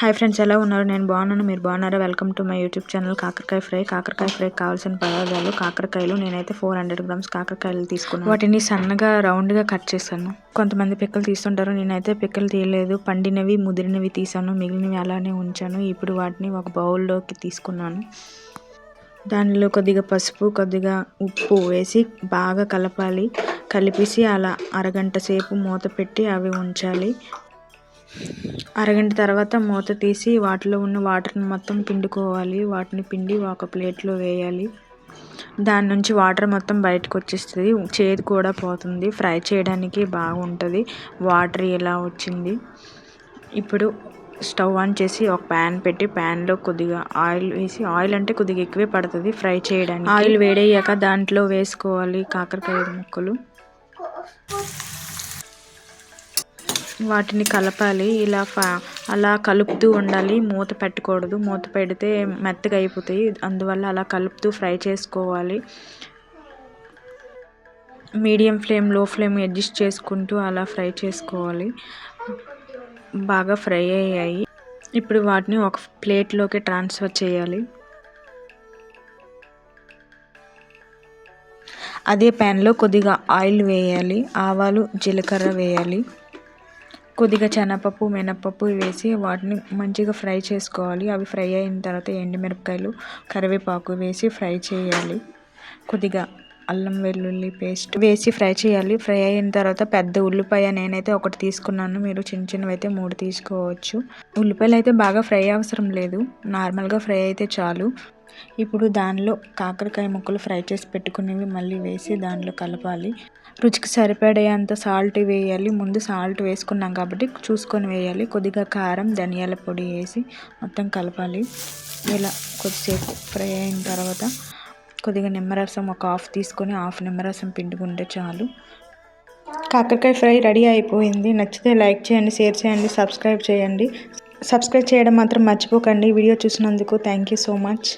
Hi friends ఎలా ఉన్నారు? నేను బాగున్నాను. మీరు బాగున్నారా? Welcome to my YouTube channel కాకరకాయ ఫ్రై. కాకరకాయ ఫ్రై కావాల్సిన పదార్థాలు కాకరకాయలు. నేనైతే ఫోర్ హండ్రెడ్ గ్రామ్స్ కాకరకాయలు తీసుకున్నాను. వాటిని సన్నగా రౌండ్గా కట్ చేశాను. కొంతమంది పిక్కలు తీస్తుంటారు. నేనైతే పిక్కలు తీయలేదు. పండినవి ముదిరినవి తీసాను మిగిలినవి అలానే ఉంచాను. ఇప్పుడు వాటిని ఒక బౌల్లోకి తీసుకున్నాను. దానిలో కొద్దిగా పసుపు కొద్దిగా ఉప్పు వేసి బాగా కలపాలి. కలిపేసి అలా అరగంట సేపు మూత పెట్టి అవి ఉంచాలి. అరగంట తర్వాత మూత తీసి వాటిలో ఉన్న వాటర్ని మొత్తం పిండుకోవాలి. వాటిని పిండి ఒక ప్లేట్లో వేయాలి. దాని నుంచి వాటర్ మొత్తం బయటకు వచ్చేస్తుంది. చేదు కూడా పోతుంది. ఫ్రై చేయడానికి బాగుంటుంది. వాటర్ ఎలా వచ్చింది? ఇప్పుడు స్టవ్ ఆన్ చేసి ఒక ప్యాన్ పెట్టి ప్యాన్లో కొద్దిగా ఆయిల్ వేసి ఆయిల్ అంటే కొద్దిగా ఎక్కువే పడుతుంది ఫ్రై చేయడానికి. ఆయిల్ వేడయ్యాక దాంట్లో వేసుకోవాలి కాకరకాయ ముక్కలు. వాటిని కలపాలి. ఇలా అలా కలుపుతూ ఉండాలి. మూత పెట్టకూడదు. మూత పెడితే మెత్తగా అయిపోతాయి. అందువల్ల అలా కలుపుతూ ఫ్రై చేసుకోవాలి. మీడియం ఫ్లేమ్లో ఫ్లేమ్ అడ్జస్ట్ చేసుకుంటూ అలా ఫ్రై చేసుకోవాలి. బాగా ఫ్రై అయ్యాయి. ఇప్పుడు వాటిని ఒక ప్లేట్లోకి ట్రాన్స్ఫర్ చేయాలి. అదే ప్యాన్లో కొద్దిగా ఆయిల్ వేయాలి. ఆవాలు జీలకర్ర వేయాలి. కొద్దిగా శనగపప్పు మినపప్పు వేసి వాటిని మంచిగా ఫ్రై చేసుకోవాలి. అవి ఫ్రై అయిన తర్వాత ఎండుమిరపకాయలు కరివేపాకు వేసి ఫ్రై చేయాలి. కొద్దిగా అల్లం వెల్లుల్లి పేస్ట్ వేసి ఫ్రై చేయాలి. ఫ్రై అయిన తర్వాత పెద్ద ఉల్లిపాయ నేనైతే ఒకటి తీసుకున్నాను. మీరు చిన్న చిన్నవి అయితే మూడు తీసుకోవచ్చు. ఉల్లిపాయలు అయితే బాగా ఫ్రై అవసరం లేదు. నార్మల్గా ఫ్రై అయితే చాలు. ఇప్పుడు దానిలో కాకరకాయ ముక్కలు ఫ్రై చేసి పెట్టుకునేవి మళ్ళీ వేసి దానిలో కలపాలి. రుచికి సరిపడేంత సాల్ట్ వేయాలి. ముందు సాల్ట్ వేసుకున్నాం కాబట్టి చూసుకొని వేయాలి. కొద్దిగా కారం ధనియాల పొడి వేసి మొత్తం కలపాలి. ఇలా కొద్దిసేపు ఫ్రై అయిన తర్వాత కొద్దిగా నిమ్మరసం ఒక హాఫ్ తీసుకొని హాఫ్ నిమ్మరసం పిండుకుంటే చాలు. కాకరకాయ ఫ్రై రెడీ అయిపోయింది. నచ్చితే లైక్ చేయండి షేర్ చేయండి సబ్స్క్రైబ్ చేయండి. సబ్స్క్రైబ్ చేయడం మాత్రం మర్చిపోకండి. వీడియో చూసినందుకు థ్యాంక్ యూ సో మచ్.